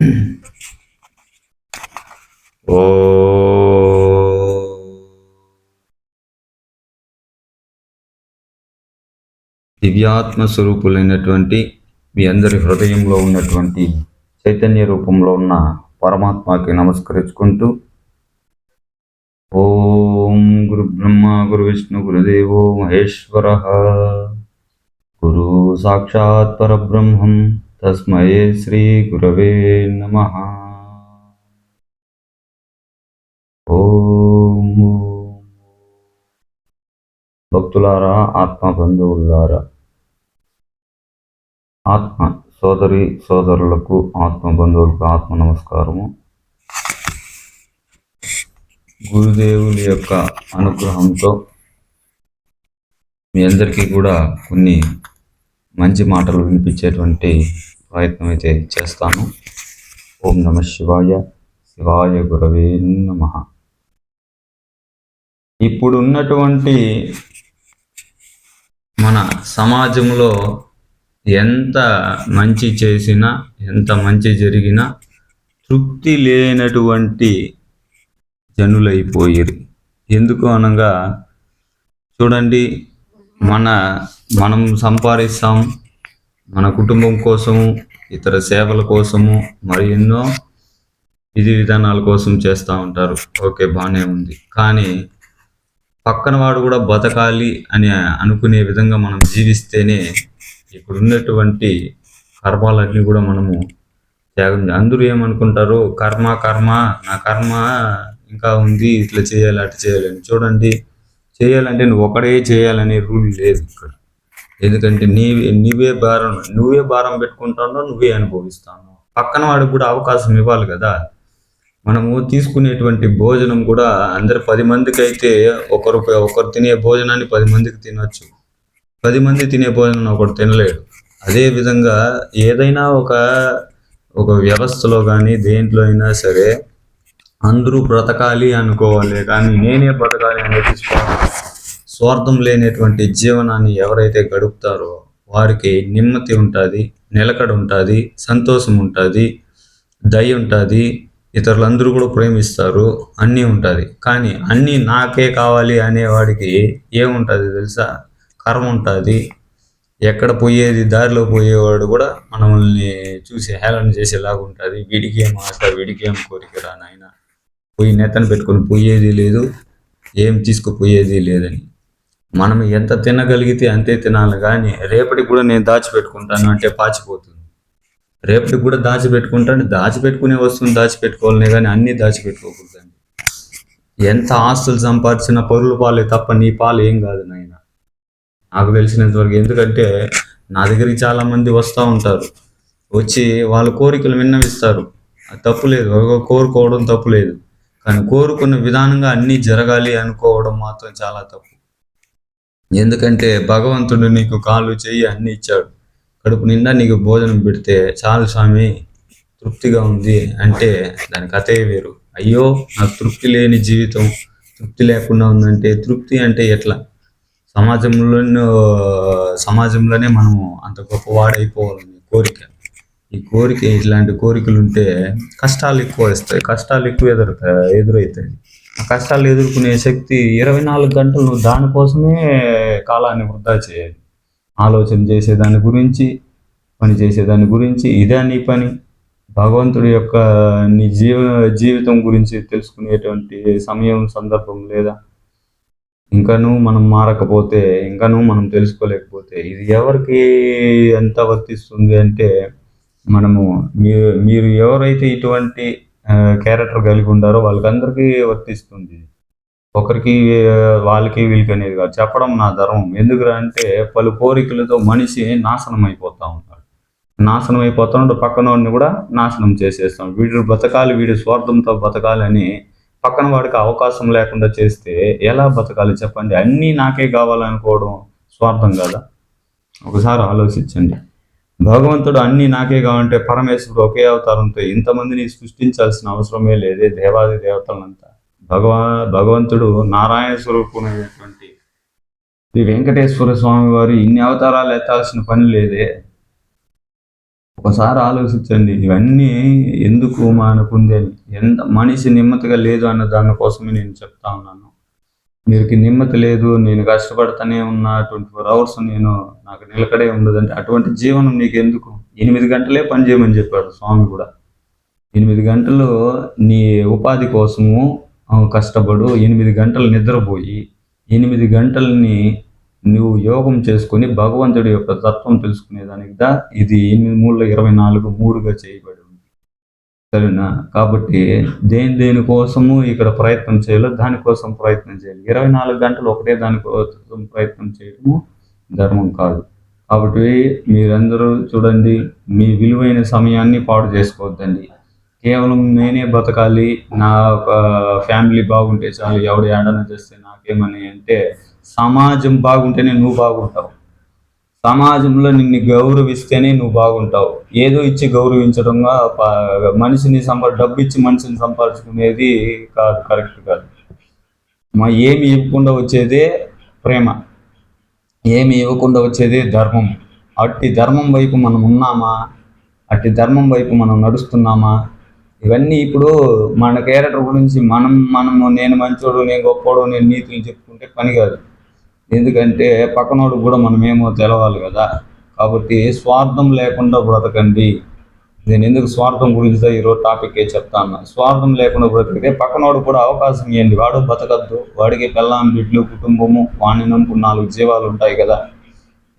ఓ దివ్యాత్మ స్వరూపులైనటువంటి మీ అందరి హృదయంలో ఉన్నటువంటి చైతన్య రూపంలో ఉన్న పరమాత్మకి నమస్కరించుకుంటూ ఓం గురు బ్రహ్మ గురు విష్ణు గురుదేవో మహేశ్వర. గురు సాక్షాత్ పరబ్రహ్మం. తస్మై శ్రీ గురవే నమ భక్తులారా ఆత్మ బంధువులారా ఆత్మ సోదరి సోదరులకు ఆత్మ బంధువులకు ఆత్మ నమస్కారము గురుదేవుని యొక్క అనుగ్రహంతో మీ అందరికీ కూడా కొన్ని మంచి మాటలు వినిపించేటువంటి ప్రయత్నం అయితే చేస్తాను. ఓం నమ శివాయ శివాయ గురవే నమ. ఇప్పుడున్నటువంటి మన సమాజంలో ఎంత మంచి చేసినా ఎంత మంచి జరిగినా తృప్తి లేనటువంటి జనులైపోయారు ఎందుకు అనగా చూడండి మన మనం సంపాదిస్తాం మన కుటుంబం కోసము ఇతర సేవల కోసము మరి ఎన్నో విధి విధానాల కోసం చేస్తూ ఉంటారు. ఓకే బాగానే ఉంది. కానీ పక్కన వాడు కూడా బతకాలి అని అనుకునే విధంగా మనం జీవిస్తేనే ఇప్పుడు ఉన్నటువంటి కర్మాలన్నీ కూడా మనము త్యాగం అందరూ ఏమనుకుంటారు? కర్మ కర్మ నా కర్మ ఇంకా ఉంది ఇట్లా చేయాలి అట్లా చేయాలని చూడండి చేయాలంటే నువ్వు ఒకడే చేయాలనే రూల్ లేదు ఇక్కడ. ఎందుకంటే నీవే నీవే భారం నువ్వే భారం పెట్టుకుంటానో నువ్వే అనుభవిస్తాను. పక్కన వాడికి కూడా అవకాశం ఇవ్వాలి కదా. మనము తీసుకునేటువంటి భోజనం కూడా అందరు పది మందికి అయితే ఒకరు ఒకరు తినే భోజనాన్ని పది మందికి తినొచ్చు. పది మంది తినే భోజనం ఒకడు తినలేడు. అదే విధంగా ఏదైనా ఒక ఒక వ్యవస్థలో కానీ దేంట్లో అయినా సరే అందరూ బ్రతకాలి అనుకోవాలి కానీ నేనే బ్రతకాలి అనేది స్వార్థం. స్వార్థం లేనటువంటి జీవనాన్ని ఎవరైతే గడుపుతారో వారికి నిమ్మతి ఉంటుంది నిలకడ ఉంటుంది సంతోషం ఉంటుంది దయ ఉంటుంది ఇతరులందరూ కూడా ప్రేమిస్తారు అన్నీ ఉంటుంది. కానీ అన్నీ నాకే కావాలి అనేవాడికి ఏముంటుంది తెలుసా? కర్మ ఉంటుంది. ఎక్కడ పోయేది దారిలో పోయేవాడు కూడా మనల్ని చూసి హేళన చేసేలాగా ఉంటుంది. వీడికి ఏం ఆశ వీడికి ఏం కోరికరా నాయన? పోయి నేతను పెట్టుకొని పోయేది లేదు ఏం తీసుకుపోయేది లేదని. మనం ఎంత తినగలిగితే అంతే తినాలి కానీ రేపటికి కూడా నేను దాచిపెట్టుకుంటాను అంటే పాచిపోతుంది. రేపటికి కూడా దాచిపెట్టుకుంటాను దాచిపెట్టుకునే వస్తువుని దాచిపెట్టుకోవాలనే కానీ అన్నీ దాచిపెట్టుకోకూడదండి. ఎంత ఆస్తులు సంపాదించిన పరుల పాలే తప్ప నీ పాలు ఏం కాదు నాయన. నాకు తెలిసినంతవరకు ఎందుకంటే నా దగ్గరికి చాలామంది వస్తూ ఉంటారు. వచ్చి వాళ్ళ కోరికలు విన్నవిస్తారు. తప్పు లేదు కోరుకోవడం తప్పు లేదు. కానీ కోరుకున్న విధానంగా అన్నీ జరగాలి అనుకోవడం మాత్రం చాలా తప్పు. ఎందుకంటే భగవంతుడు నీకు కాళ్ళు చెయ్యి అన్నీ ఇచ్చాడు. కడుపు నిండా నీకు భోజనం పెడితే చాలు స్వామి తృప్తిగా ఉంది అంటే దాని కథే వేరు. అయ్యో నాకు తృప్తి లేని జీవితం తృప్తి లేకుండా ఉందంటే తృప్తి అంటే ఎట్లా? సమాజంలో సమాజంలోనే మనము అంత గొప్పవాడైపోవాలని కోరిక. ఈ కోరిక ఇట్లాంటి కోరికలు ఉంటే కష్టాలు ఎక్కువ వస్తాయి. కష్టాలు ఎక్కువ ఎదురుతాయి ఎదురవుతాయి. ఆ కష్టాలు ఎదుర్కొనే శక్తి ఇరవై నాలుగు గంటలు నువ్వు దానికోసమే కాలాన్ని వృధా చేయాలి. ఆలోచన చేసే దాని గురించి పని చేసే దాని గురించి ఇదే నీ పని. భగవంతుడి యొక్క నీ జీవ జీవితం గురించి తెలుసుకునేటువంటి సమయం సందర్భం లేదా ఇంకనూ మనం మారకపోతే ఇంకనూ మనం తెలుసుకోలేకపోతే ఇది ఎవరికి ఎంత వర్తిస్తుంది అంటే మనము మీరు మీరు ఎవరైతే ఇటువంటి క్యారెక్టర్ కలిగి ఉండారో వాళ్ళకందరికీ వర్తిస్తుంది. ఒకరికి వాళ్ళకి వీళ్ళకి అనేది కాదు. చెప్పడం నా ధర్మం. ఎందుకురా అంటే పలు కోరికలతో మనిషి నాశనం అయిపోతూ ఉంటాడు. నాశనం అయిపోతున్నాడు పక్కన వాడిని కూడా నాశనం చేసేస్తాం వీడు బతకాలి వీడి స్వార్థంతో బతకాలని పక్కన వాడికి అవకాశం లేకుండా చేస్తే ఎలా బతకాలి చెప్పండి? అన్నీ నాకే కావాలనుకోవడం స్వార్థం కదా? ఒకసారి ఆలోచించండి. భగవంతుడు అన్ని నాకే కావాలంటే పరమేశ్వరుడు ఒకే అవతారంతో ఇంతమందిని సృష్టించాల్సిన అవసరమే లేదే దేవాది దేవతలంతా. భగవా భగవంతుడు నారాయణ స్వరూపమైనటువంటి శ్రీ వెంకటేశ్వర స్వామి వారు ఇన్ని అవతారాలు ఎత్తాల్సిన పని లేదే. ఒకసారి ఆలోచించండి ఇవన్నీ ఎందుకు మనకుంది? అని ఎంత మనిషి నిమ్మతిగా లేదు అన్న దానికోసమే నేను చెప్తా ఉన్నాను. మీకు నిమ్మతి లేదు నేను కష్టపడతానే ఉన్నటువంటి ట్వంటీ ఫోర్ అవర్స్ నేను నాకు నిలకడే ఉండదంటే అటువంటి జీవనం నీకు ఎందుకు ఎనిమిది గంటలే పని చేయమని చెప్పాడు స్వామి కూడా. ఎనిమిది గంటలు నీ ఉపాధి కోసము కష్టపడు ఎనిమిది గంటలు నిద్రపోయి ఎనిమిది గంటలని నువ్వు యోగం చేసుకొని భగవంతుడి యొక్క తత్వం తెలుసుకునేదానికి దా ఇది ఎనిమిది మూడులో ఇరవై నాలుగు మూడుగా చేయబడి ఉంది. సరేనా? కాబట్టి దేని దేనికోసము ఇక్కడ ప్రయత్నం చేయాలో దానికోసం ప్రయత్నం చేయాలి. ఇరవై నాలుగు గంటలు ఒకటే దానికోసం ప్రయత్నం చేయడము ధర్మం కాదు. కాబట్టి మీరందరూ చూడండి మీ విలువైన సమయాన్ని పాడు చేసుకోవద్దండి. కేవలం నేనే బతకాలి నా ఫ్యామిలీ బాగుంటే చాలు ఎవడు ఏడన చేస్తే నాకేమని అంటే సమాజం బాగుంటేనే నువ్వు బాగుంటావు. సమాజంలో నిన్ను గౌరవిస్తేనే నువ్వు బాగుంటావు. ఏదో ఇచ్చి గౌరవించడంగా మనిషిని సంపా డబ్బు ఇచ్చి మనిషిని సంపాదించుకునేది కాదు కరెక్ట్ కాదు. మా ఏమి ఇవ్వకుండా వచ్చేదే ప్రేమ. ఏమి ఇవ్వకుండా వచ్చేది ధర్మం. అట్టి ధర్మం వైపు మనం ఉన్నామా? అట్టి ధర్మం వైపు మనం నడుస్తున్నామా? ఇవన్నీ ఇప్పుడు మన క్యారెక్టర్ గురించి మనం మనము నేను మంచోడు నేను గొప్పోడు నేను నీతులు చెప్పుకుంటే పని కాదు. ఎందుకంటే పక్కనోడు కూడా మనమేమో తెలవాలి కదా. కాబట్టి స్వార్థం లేకుండా బ్రతకండి. నేను ఎందుకు స్వార్థం గురించి ఈరోజు టాపిక్కే చెప్తాను స్వార్థం లేకుండా బ్రతికితే పక్కనోడు కూడా అవకాశం ఇవ్వండి వాడు బతకద్దు. వాడికి పెళ్ళాం బిడ్లు కుటుంబము వాడిని నమ్ముకున్న నాలుగు జీవాలు ఉంటాయి కదా.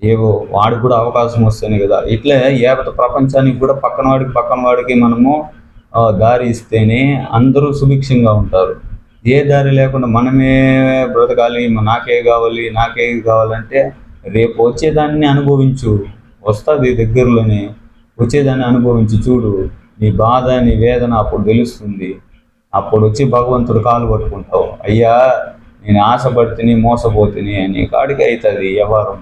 ఏవో వాడికి కూడా అవకాశం వస్తేనే కదా. ఇట్లే యావత ప్రపంచానికి కూడా పక్కన వాడికి పక్కన వాడికి మనము దారి ఇస్తేనే అందరూ సుభిక్షంగా ఉంటారు. ఏ దారి లేకుండా మనమే బ్రతకాలి నాకే కావాలి నాకే కావాలంటే రేపు వచ్చేదాన్ని అనుభవించు. వస్తుంది దగ్గరలోనే. వచ్చేదాన్ని అనుభవించి చూడు నీ బాధ నీ వేదన అప్పుడు తెలుస్తుంది. అప్పుడు వచ్చి భగవంతుడు కాలు పట్టుకుంటావు. అయ్యా నేను ఆశపడితేని మోసపోతుని అని కాడికి అవుతుంది వ్యవహారం.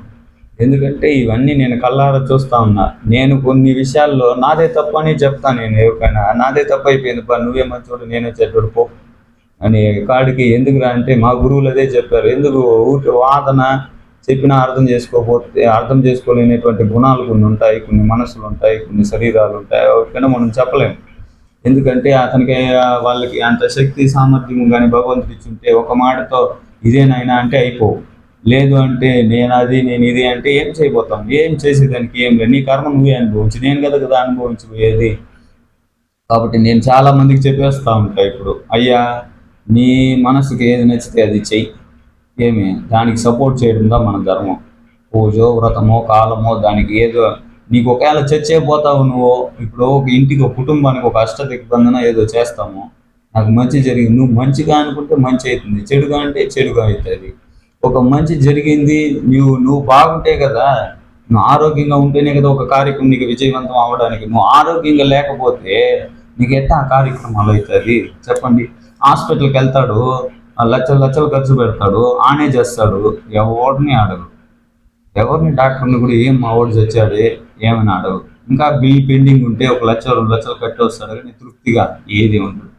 ఎందుకంటే ఇవన్నీ నేను కళ్ళారా చూస్తా ఉన్నా. నేను కొన్ని విషయాల్లో నాదే తప్పు అని చెప్తాను నేను ఎవరికైనా. నాదే తప్పు అయిపోయింది పా నువ్వే మంచోడు నేనే చెడ్డోడు పో. అని కాడికి ఎందుకురా అంటే మా గురువులు అదే చెప్పారు. ఎందుకు? ఊరికి వాదన చెప్పినా అర్థం చేసుకోకపోతే అర్థం చేసుకోలేనటువంటి గుణాలు కొన్ని ఉంటాయి కొన్ని మనసులు ఉంటాయి కొన్ని శరీరాలు ఉంటాయి ఎవరికైనా మనం చెప్పలేము ఎందుకంటే అతనికి వాళ్ళకి అంత శక్తి సామర్థ్యం కానీ భగవంతుడు ఇచ్చుంటే ఒక మాటతో ఇదేనైనా అంటే అయిపోవు. లేదు అంటే నేను అది నేను ఇది అంటే ఏం చేయబోతాం? ఏం చేసేదానికి ఏం లేదు. నీ కర్మ నువ్వే అనుభవించి. నేను కదా కదా అనుభవించిపోయేది. కాబట్టి నేను చాలా మందికి చెప్పేస్తా ఉంటా ఇప్పుడు. అయ్యా నీ మనసుకి ఏది నచ్చితే అది చెయ్యి. ఏమి? దానికి సపోర్ట్ చేయడం మన ధర్మం? పూజో వ్రతమో కాలమో దానికి ఏదో నీకు ఒకవేళ చచ్చే పోతావు నువ్వు ఇప్పుడు ఒక ఇంటికి ఒక కుటుంబానికి ఒక అష్ట దిగ్బంధన ఏదో చేస్తాము. నాకు మంచి జరిగింది. నువ్వు మంచిగా అనుకుంటే మంచి అవుతుంది. చెడుగా అంటే చెడుగా అవుతుంది. ఒక మంచి జరిగింది నువ్వు నువ్వు బాగుంటే కదా నువ్వు ఆరోగ్యంగా ఉంటేనే కదా ఒక కార్యక్రమం నీకు విజయవంతం అవ్వడానికి నువ్వు ఆరోగ్యంగా లేకపోతే నీకు ఎట్లా ఆ కార్యక్రమాలు అవుతుంది చెప్పండి. హాస్పిటల్కి వెళ్తాడు. లక్షలు లక్షలు ఖర్చు పెడతాడు ఆనే చేస్తాడు. ఎవరిని అడగడు ఎవరిని డాక్టర్ని కూడా ఏం మా వాడు వచ్చాడు ఏమని అడగదు ఇంకా బిల్ పెండింగ్ ఉంటే ఒక లక్ష రెండు లక్షలు కట్టి వస్తాడు కానీ తృప్తిగా ఏది ఉండదు.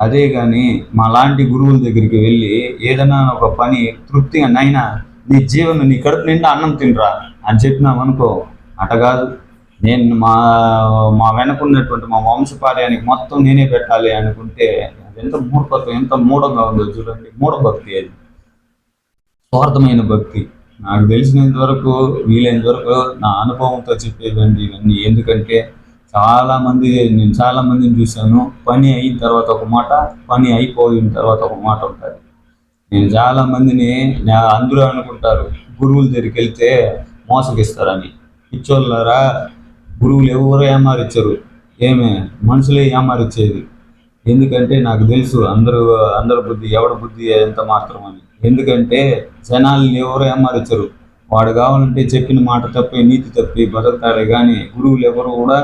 అదే కానీ మా లాంటి గురువుల దగ్గరికి వెళ్ళి ఏదైనా ఒక పని తృప్తిగా నైనా నీ జీవనం నీ కడుపు నిండా అన్నం తినరా అని చెప్పినామనుకో అట కాదు. నేను మా మా వెనకున్నటువంటి మా వంశపార్యానికి మొత్తం నేనే పెట్టాలి అనుకుంటే ఎంత మూఢత్వం ఎంత మూఢంగా ఉందో చూడండి. మూఢభక్తి అది. స్వార్థమైన భక్తి. నాకు తెలిసినంత వరకు వీలైనంత వరకు నా అనుభవంతో చెప్పేదండి ఇవన్నీ. ఎందుకంటే చాలా మంది నేను చాలా మందిని చూశాను. పని అయిన తర్వాత ఒక మాట పని అయిపోయిన తర్వాత ఒక మాట ఉంటుంది. నేను చాలా మందిని అందరూ అనుకుంటారు గురువుల దగ్గరికి వెళ్తే మోసగిస్తారని. పిచ్చోళ్ళారా? గురువులు ఎవరు ఏమారిచ్చారు? ఏమే? మనుషులే ఏమారిచ్చేది? ఎందుకంటే నాకు తెలుసు అందరూ అందరి బుద్ధి ఎవరి బుద్ధి ఎంత మాత్రం అని. ఎందుకంటే జనాల్ని ఎవరు ఏమారిచ్చరు? వాడు కావాలంటే చెప్పిన మాట తప్పి నీతి తప్పి బతకతాడే. కానీ గురువులు ఎవరు కూడా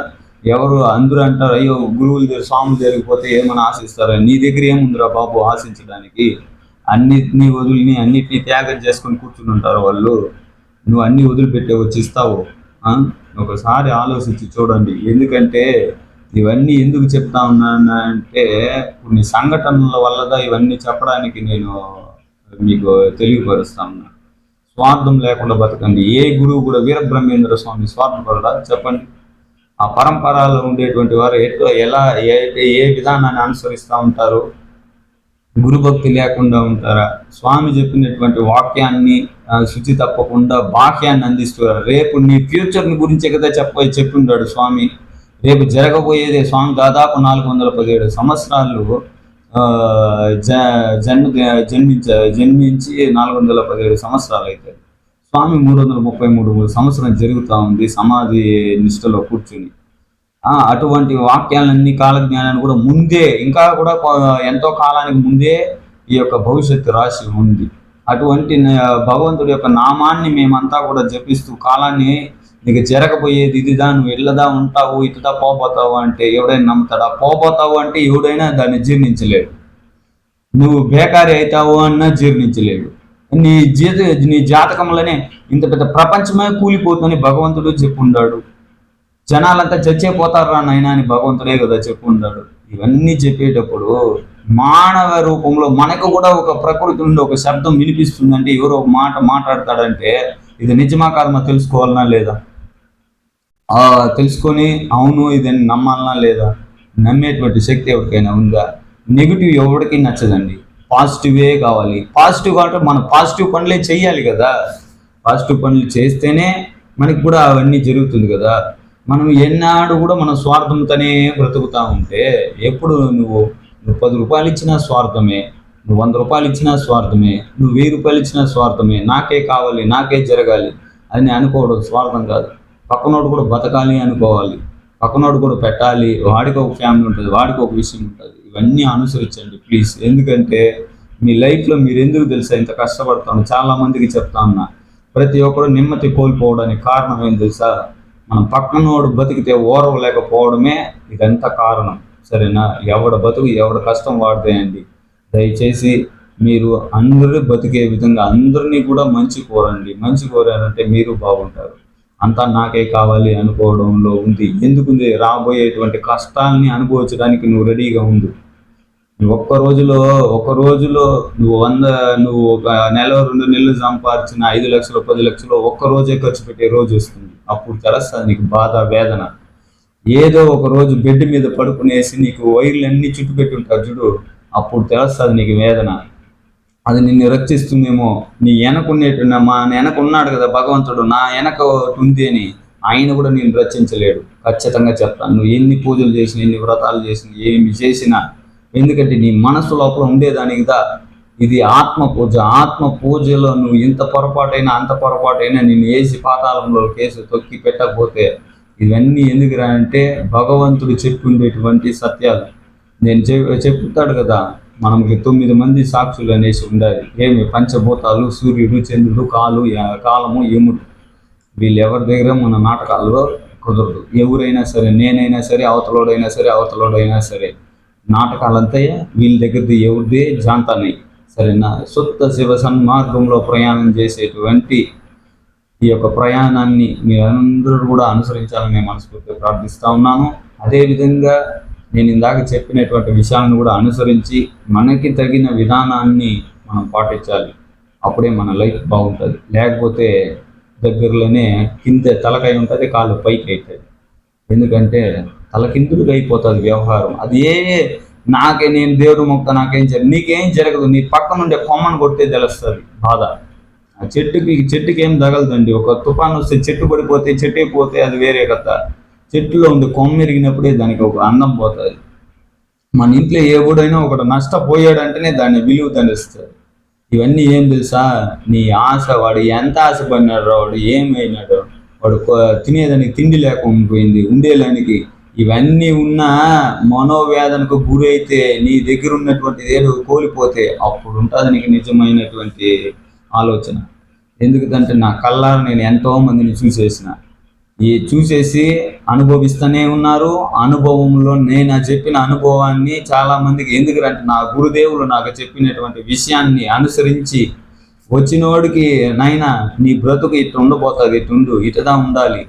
ఎవరు అందరూ అంటారు అయ్యో గురువుల దగ్గర జరిగిపోతే దగ్గరికి ఏమైనా ఆశిస్తారా? నీ దగ్గర ఏముందిరా బాబు ఆశించడానికి? అన్నిటినీ వదిలిని అన్నిటినీ త్యాగం చేసుకొని కూర్చుని ఉంటారు వాళ్ళు. నువ్వు అన్ని వదిలిపెట్టే వచ్చి ఇస్తావు. ఒకసారి ఆలోచించి చూడండి. ఎందుకంటే ఇవన్నీ ఎందుకు చెప్తా ఉన్నాను అంటే కొన్ని సంఘటనల వల్లగా ఇవన్నీ చెప్పడానికి నేను మీకు తెలియపరుస్తా ఉన్నా. స్వార్థం లేకుండా బతకండి. ఏ గురువు కూడా వీరబ్రహ్మేంద్ర స్వామి స్వార్థపడరా చెప్పండి. ఆ పరంపరలో ఉండేటువంటి వారు ఎట్లా ఎలా ఏ ఏ విధానాన్ని అనుసరిస్తూ ఉంటారు? గురుభక్తి లేకుండా ఉంటారా? స్వామి చెప్పినటువంటి వాక్యాన్ని శుచి తప్పకుండా వాక్యాన్ని అందిస్తున్నారు. రేపు నీ ఫ్యూచర్ని గురించే కదా చెప్ప చెప్పుంటాడు స్వామి. రేపు జరగబోయేదే స్వామి దాదాపు నాలుగు వందల పదిహేడు సంవత్సరాలు జ జన్మ జన్మించ జన్మించి నాలుగు వందల పదిహేడు సంవత్సరాలు అవుతాయి స్వామి మూడు వందల ముప్పై మూడు సంవత్సరం జరుగుతూ ఉంది సమాధి నిష్టలో కూర్చుని. అటువంటి వాక్యాలన్నీ కాలజ్ఞానాన్ని కూడా ముందే ఇంకా కూడా ఎంతో కాలానికి ముందే ఈ యొక్క భవిష్యత్తు రాశి ఉంది. అటువంటి భగవంతుడి యొక్క నామాన్ని మేమంతా కూడా జపిస్తూ కాలాన్ని నీకు జరగబోయేది ఇదిదా నువ్వు వెళ్ళదా ఉంటావు ఇటుదా పోపోతావు అంటే ఎవడైనా నమ్ముతాడా? పోపోతావు అంటే ఎవడైనా దాన్ని జీర్ణించలేడు. నువ్వు బేకారి అవుతావు అన్నా జీర్ణించలేడు. నీ జీత నీ జాతకంలోనే ఇంత పెద్ద ప్రపంచమే కూలిపోతుందని భగవంతుడు చెప్పుండాడు. జనాలంతా చచ్చే పోతారా నాయన అని భగవంతుడే కదా చెప్పుండాడు. ఇవన్నీ చెప్పేటప్పుడు మానవ రూపంలో మనకు కూడా ఒక ప్రకృతి నుండి ఒక శబ్దం వినిపిస్తుందంటే ఎవరో ఒక మాట మాట్లాడతాడంటే ఇది నిజమా కాదమా తెలుసుకోవాలనా లేదా? తెలుసుకొని అవును ఇది నమ్మాలనా లేదా? నమ్మేటువంటి శక్తి ఎవరికైనా ఉందా? నెగిటివ్ ఎవరికి నచ్చదండి. పాజిటివే కావాలి. పాజిటివ్ అంటే మనం పాజిటివ్ పనులే చేయాలి కదా. పాజిటివ్ పనులు చేస్తేనే మనకి కూడా అవన్నీ జరుగుతుంది కదా. మనం ఎన్నాడు కూడా మన స్వార్థంతోనే బ్రతుకుతా ఉంటే ఎప్పుడు నువ్వు నువ్వు పది రూపాయలు ఇచ్చినా స్వార్థమే నువ్వు వంద రూపాయలు ఇచ్చినా స్వార్థమే నువ్వు వెయ్యి రూపాయలు ఇచ్చినా స్వార్థమే నాకే కావాలి నాకే జరగాలి అని అనుకోవడం స్వార్థం కాదు. పక్కనోడు కూడా బతకాలి అనుకోవాలి. పక్కనోడు కూడా పెట్టాలి. వాడికి ఒక ఫ్యామిలీ ఉంటుంది వాడికి ఒక విషయం ఉంటుంది. ఇవన్నీ అనుసరించండి ప్లీజ్ ఎందుకంటే మీ లైఫ్లో మీరు ఎందుకు తెలుసా ఇంత కష్టపడతాను చాలా మందికి చెప్తా ఉన్నా. ప్రతి ఒక్కరు నెమ్మది కోల్పోవడానికి కారణం ఏం తెలుసా? మనం పక్కనోడు బతికితే ఓరవలేకపోవడమే ఇదంతా కారణం. సరేనా? ఎవడ బతుకు ఎవడ కష్టం వాడతాయండి దయచేసి మీరు అందరూ బతికే విధంగా అందరినీ కూడా మంచి కోరండి. మంచి కోరారంటే మీరు బాగుంటారు. అంతా నాకే కావాలి అనుకోవడంలో ఉంది. ఎందుకుంది? రాబోయేటువంటి కష్టాలని అనుభవించడానికి నువ్వు రెడీగా ఉండు. నువ్వు ఒక్క రోజులో ఒక రోజులో నువ్వు వంద నువ్వు ఒక నెల రెండు నెలలు సంపాదించిన ఐదు లక్షలు పది లక్షలు ఒక్క రోజే ఖర్చు పెట్టే రోజు వస్తుంది. అప్పుడు తెలుస్తుంది నీకు బాధ వేదన. ఏదో ఒక రోజు బెడ్ మీద పడుకునేసి నీకు వైర్లు అన్ని చుట్టుపెట్టి ఉంటారు చూడు. అప్పుడు తెలుస్తుంది నీకు వేదన. అది నిన్ను రక్షిస్తుందేమో నీ వెనకున్నేటు మా వెనక ఉన్నాడు కదా భగవంతుడు నా వెనక ఒకటి ఉంది అని ఆయన కూడా నేను రక్షించలేడు. ఖచ్చితంగా చెప్తాను. నువ్వు ఎన్ని పూజలు చేసినా ఎన్ని వ్రతాలు చేసినా ఏమి చేసినా ఎందుకంటే నీ మనసు లోపల ఉండేదానికిదా ఇది ఆత్మ పూజ. ఆత్మ పూజలో నువ్వు ఇంత పొరపాటైనా అంత పొరపాటైనా నేను వేసి పాతాళంలో కేసు తొక్కి పెట్టకపోతే ఇవన్నీ ఎందుకురా అంటే భగవంతుడు చెప్పుండేటువంటి సత్యాలు. నేను చె చెప్తాడు కదా మనకి తొమ్మిది మంది సాక్షులు అనేసి ఉండాలి. ఏమి? పంచభూతాలు సూర్యుడు చంద్రుడు కాలు కాలము యముడు. వీళ్ళు ఎవరి దగ్గర మన నాటకాల్లో కుదరదు. ఎవరైనా సరే నేనైనా సరే అవతలోడైనా సరే అవతలోడైనా సరే నాటకాలంతా వీళ్ళ దగ్గరది ఎవరిదే? జాంతాన్ని సరేనా? సొత్త శివ సన్మార్గంలో ప్రయాణం చేసేటువంటి ఈ యొక్క ప్రయాణాన్ని మీరందరూ కూడా అనుసరించాలని నేను మనస్ఫూర్తిగా ప్రార్థిస్తూ ఉన్నాను. అదేవిధంగా నేను ఇందాక చెప్పినటువంటి విషయాలను కూడా అనుసరించి మనకి తగిన విధానాన్ని మనం పాటించాలి. అప్పుడే మన లైఫ్ బాగుంటుంది. లేకపోతే దగ్గరలోనే కింద తలకాయ ఉంటుంది కాళ్ళు పైకి అవుతుంది ఎందుకంటే తలకిందులుగా అయిపోతుంది వ్యవహారం. అది ఏ నాకే నేను దేవుడు మొక్క నాకేం జరగదు నీకేం జరగదు. నీ పక్క నుండే కొమ్మను కొట్టే తెలుస్తుంది బాధ. ఆ చెట్టుకి చెట్టుకి ఏం తగలదండి. ఒక తుఫాన్ వస్తే చెట్టు పడిపోతే చెట్టు పోతే అది వేరే కథ. చెట్టులో ఉండి కొమ్మ ఎరిగినప్పుడే దానికి ఒక అందం పోతుంది. మన ఇంట్లో ఏ ఊడైనా ఒకడు నష్టపోయాడంటేనే దాన్ని విలువ తెలుస్తుంది. ఇవన్నీ ఏం తెలుసా? నీ ఆశ వాడు ఎంత ఆశపడినాడు వాడు ఏమైనాడు వాడు తినేదానికి తిండి లేకుండా పోయింది ఉండేదానికి. ఇవన్నీ ఉన్న మనోవేదనకు గురైతే నీ దగ్గర ఉన్నటువంటి ఏదో కోల్పోతే అప్పుడు ఉంటుంది నీకు నిజమైనటువంటి ఆలోచన. ఎందుకంటే నా కళ్ళారు నేను ఎంతో మందిని చూసేసిన. ఈ చూసేసి అనుభవిస్తూనే ఉన్నారు. అనుభవంలో నేను చెప్పిన అనుభవాన్ని చాలా మందికి ఎందుకంటే నా గురుదేవులు నాకు చెప్పినటువంటి విషయాన్ని అనుసరించి వచ్చినోడికి నైనా నీ బ్రతుకు ఇట్లా ఉండబోతుంది ఇటుండు ఇటుదా ఉండాలి.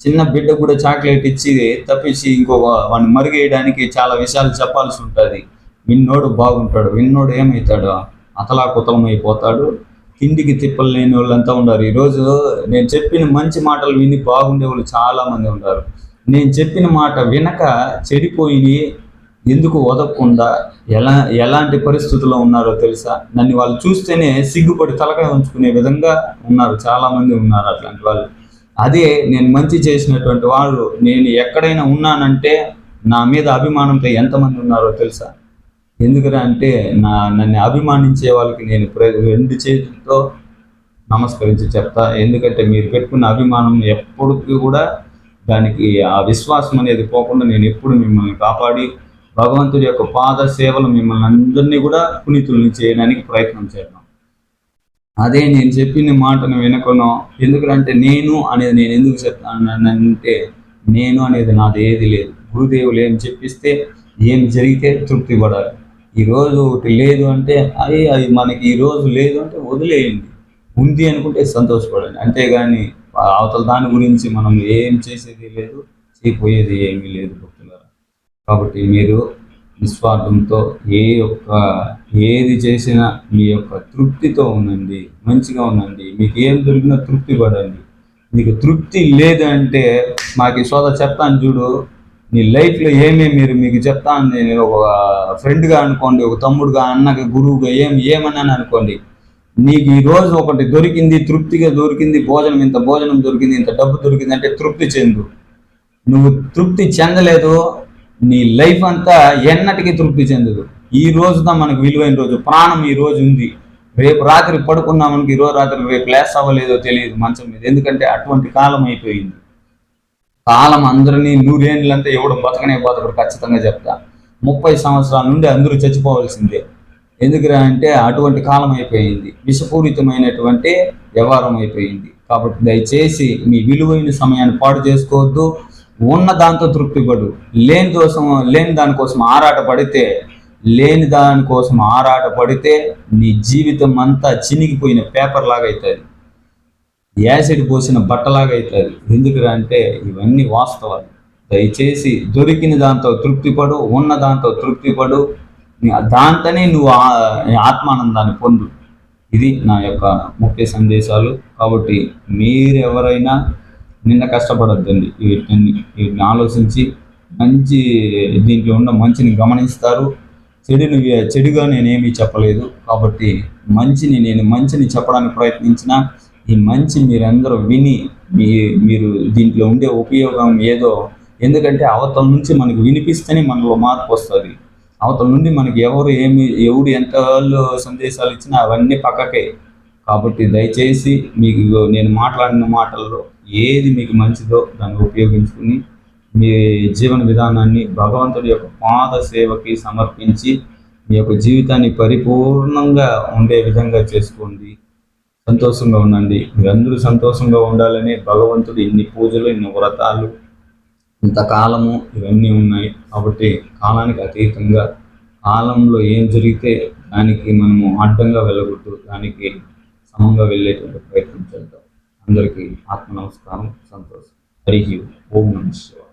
చిన్న బిడ్డ కూడా చాక్లెట్ ఇచ్చి తప్పించి ఇంకొక వాడిని మరుగేయడానికి చాలా విషయాలు చెప్పాల్సి ఉంటుంది. విన్నోడు బాగుంటాడు విన్నోడు ఏమవుతాడు అతలాకుతలం అయిపోతాడు కిందికి తిప్పలు లేని వాళ్ళంతా ఉన్నారు. ఈరోజు నేను చెప్పిన మంచి మాటలు విని బాగుండే వాళ్ళు చాలామంది ఉన్నారు. నేను చెప్పిన మాట వినక చెడిపోయి ఎందుకు వదలకుండా ఎలా ఎలాంటి పరిస్థితుల్లో ఉన్నారో తెలుసా? నన్ను వాళ్ళు చూస్తేనే సిగ్గుపడి తలకాయ ఉంచుకునే విధంగా ఉన్నారు. చాలామంది ఉన్నారు అట్లాంటి వాళ్ళు. అదే నేను మంచి చేసినటువంటి వాళ్ళు నేను ఎక్కడైనా ఉన్నానంటే నా మీద అభిమానంతో ఎంతమంది ఉన్నారో తెలుసా? ఎందుకురా అంటే నా నన్ను అభిమానించే వాళ్ళకి నేను రెండు చేతులతో నమస్కరించి చెప్తా. ఎందుకంటే మీరు పెట్టుకున్న అభిమానం ఎప్పటికీ కూడా దానికి ఆ విశ్వాసం అనేది పోకుండా నేను ఎప్పుడు మిమ్మల్ని కాపాడి భగవంతుడి యొక్క పాద సేవలు మిమ్మల్ని అందరినీ కూడా పునీతుల్ని చేయడానికి ప్రయత్నం చేద్దాం. అదే నేను చెప్పిన మాటను వినకను. ఎందుకంటే నేను అనేది నేను ఎందుకు చెప్తానంటే నేను అనేది నాది ఏది లేదు. గురుదేవులు ఏం చెప్పిస్తే ఏం జరిగితే తృప్తి పడాలి. ఈరోజు ఒకటి లేదు అంటే అయ్యి అది మనకి ఈరోజు లేదు అంటే వదిలేయండి. ఉంది అనుకుంటే సంతోషపడండి. అంతేగాని అవతల దాని గురించి మనం ఏం చేసేది లేదు చేయపోయేది ఏమీ లేదు భక్తులారా. కాబట్టి మీరు నిస్వార్థంతో ఏ యొక్క ఏది చేసినా మీ యొక్క తృప్తితో ఉండండి. మంచిగా ఉండండి. మీకు ఏం దొరికినా తృప్తి పడండి. మీకు తృప్తి లేదంటే మాకు శోధ సోద చెప్తాను చూడు నీ లైఫ్లో ఏమేమి మీరు మీకు చెప్తాను నేను ఒక ఫ్రెండ్గా అనుకోండి ఒక తమ్ముడుగా అన్నగా గురువుగా ఏం ఏమన్నాను అనుకోండి. నీకు ఈ రోజు ఒకటి దొరికింది తృప్తిగా దొరికింది భోజనం ఇంత భోజనం దొరికింది ఇంత డబ్బు దొరికింది అంటే తృప్తి చెందు. నువ్వు తృప్తి చెందలేదు నీ లైఫ్ అంతా ఎన్నటికీ తృప్తి చెందదు. ఈ రోజుతో మనకు విలువైన రోజు ప్రాణం ఈ రోజు ఉంది. రేపు రాత్రి పడుకున్నామనికి ఈరోజు రోజు రాత్రి రేపు లేస్ అవ్వలేదో తెలియదు మంచం మీద. ఎందుకంటే అటువంటి కాలం అయిపోయింది. కాలం అందరినీ నూరేళ్ళంతా ఎవడు బతకనే బతకడు ఖచ్చితంగా చెప్తా. ముప్పై సంవత్సరాల నుండి అందరూ చచ్చిపోవాల్సిందే. ఎందుకురా అంటే అటువంటి కాలం అయిపోయింది. విషపూరితమైనటువంటి వ్యవహారం అయిపోయింది. కాబట్టి దయచేసి మీ విలువైన సమయాన్ని పాడు చేసుకోవద్దు. ఉన్న దాంతో తృప్తి పడు. లేని కోసం లేని దానికోసం ఆరాట పడితే లేని దానికోసం ఆరాట పడితే నీ జీవితం అంతా చినిగిపోయిన పేపర్ లాగా అవుతుంది. యాసిడ్ పోసిన బట్టలాగా అవుతుంది ఎందుకురా అంటే ఇవన్నీ వాస్తవాలు. దయచేసి దొరికిన దాంతో తృప్తిపడు ఉన్న దాంతో తృప్తిపడు. నీ- దాంతోనే నువ్వు ఆత్మానందాన్ని పొందు. ఇది నా యొక్క ముఖ్య సందేశాలు. కాబట్టి మీరు ఎవరైనా నిన్న కష్టపడొద్దండి. వీటిని వీటిని ఆలోచించి మంచి దీంట్లో ఉన్న మంచిని గమనిస్తారు. చెడుని చెడుగా నేనేమీ చెప్పలేదు. కాబట్టి మంచిని నేను మంచిని చెప్పడానికి ప్రయత్నించిన ఈ మంచి మీరందరూ విని మీ మీరు దీంట్లో ఉండే ఉపయోగం ఏదో ఎందుకంటే అవతల నుంచి మనకు వినిపిస్తేనే మనలో మార్పు వస్తుంది. అవతల నుండి మనకి ఎవరు ఏమి ఎవడు ఎంత వాళ్ళు సందేశాలు ఇచ్చినా అవన్నీ పక్కకే. కాబట్టి దయచేసి మీకు నేను మాట్లాడిన మాటల్లో ఏది మీకు మంచిదో దాన్ని ఉపయోగించుకుని మీ జీవన విధానాన్ని భగవంతుడి యొక్క పాద సేవకి సమర్పించి మీ యొక్క జీవితాన్ని పరిపూర్ణంగా ఉండే విధంగా చేసుకోండి. సంతోషంగా ఉండండి. మీరందరూ సంతోషంగా ఉండాలని భగవంతుడు ఇన్ని పూజలు ఇన్ని వ్రతాలు ఇంతకాలము ఇవన్నీ ఉన్నాయి. కాబట్టి కాలానికి అతీతంగా కాలంలో ఏం జరిగితే దానికి మనము అడ్డంగా వెళ్ళగొట్టు దానికి సమంగా వెళ్ళేటువంటి ప్రయత్నం చేద్దాం. అందరికీ ఆత్మ నమస్కారం సంతోషం. హరి ఓం నమ శివాయ.